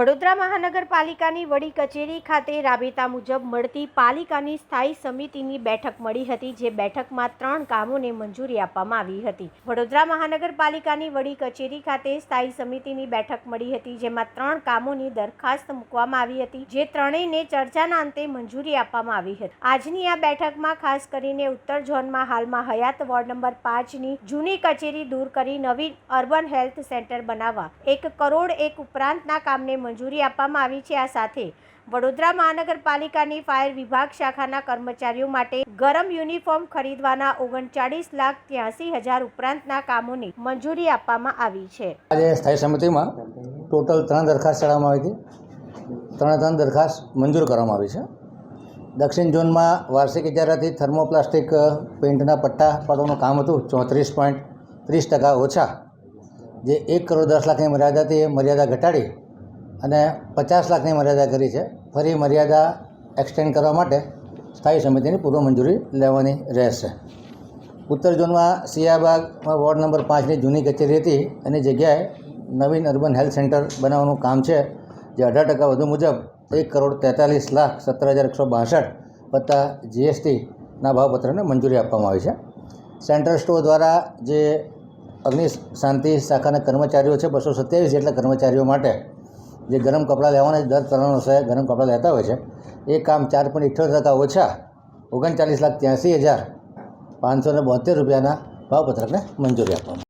વડોદરા મહાનગરપાલિકાની વડી કચેરી ખાતે રાબેતા મુજબ મળતી પાલિકાની સ્થાયી સમિતિની બેઠક મળી હતી, જે બેઠકમાં ત્રણ કામોને મંજૂરી આપવામાં આવી હતી. વડોદરા મહાનગરપાલિકાની વડી કચેરી ખાતે સ્થાયી સમિતિની બેઠક મળી હતી, જેમાં ત્રણ કામોની દરખાસ્ત મૂકવામાં આવી હતી, જે ત્રણેયને ચર્ચાના અંતે મંજૂરી આપવામાં આવી હતી. આજની આ બેઠકમાં ખાસ કરીને ઉત્તર ઝોનમાં હાલમાં હયાત વોર્ડ નંબર પાંચની જૂની કચેરી દૂર કરી નવી અર્બન હેલ્થ સેન્ટર બનાવવા, એક કરોડ એક ઉપરાંતના કામને મંજૂરી આપવામાં આવી છે આ સાથે વડોદરા મહાનગરપાલિકાની ફાયર વિભાગ શાખાના કર્મચારીઓ માટે ગરમ યુનિફોર્મ ખરીદવાના ઓગણચાળીસ લાખ ત્યાસી હજાર ઉપરાંતના કામોની મંજૂરી આપવામાં આવી છે. આજે સ્થાયી સમિતિમાં ટોટલ ત્રણ દરખાસ્ત ચડાવવામાં આવી હતી. ત્રણે ત્રણ દરખાસ્ત મંજૂર કરવામાં આવી છે. દક્ષિણ ઝોનમાં વાર્ષિક ઇજારાથી થર્મોપ્લાસ્ટિક પેઇન્ટના પટ્ટા પાડવાનું કામ હતું. ચોત્રીસ પોઈન્ટ ત્રીસ ટકા ઓછા. જે એક કરોડ દસ લાખની મર્યાદાથી મર્યાદા ઘટાડી અને પચાસ લાખની મર્યાદા કરી છે. ફરી મર્યાદા એક્સટેન્ડ કરવા માટે સ્થાયી સમિતિની પૂર્વ મંજૂરી લેવાની રહેશે. ઉત્તર ઝોનમાં સિયાબાગમાં વોર્ડ નંબર પાંચની જૂની કચેરી હતી એની જગ્યાએ નવીન અર્બન હેલ્થ સેન્ટર બનાવવાનું કામ છે, જે અઢાર ટકા વધુ મુજબ એક કરોડ તેતાલીસ લાખ સત્તર હજાર એકસો બાસઠ વત્તા જીએસટીના ભાવપત્રને મંજૂરી આપવામાં આવી છે. સેન્ટ્રલ સ્ટોર દ્વારા જે અગ્નિ શાંતિ શાખાના કર્મચારીઓ છે, બસો સત્યાવીસ જેટલા કર્મચારીઓ માટે જે ગરમ કપડાં લેવાના દર ત્રણ વર્ષે ગરમ કપડાં લેતા હોય છે. એ કામ ચાર પોઈન્ટ ઇઠ્યોતેર ટકા ઓછા ઓગણચાલીસ લાખ ત્યાંસી હજાર પાંચસો ને બોતેર રૂપિયાના ભાવપત્રકને મંજૂરી આપવામાં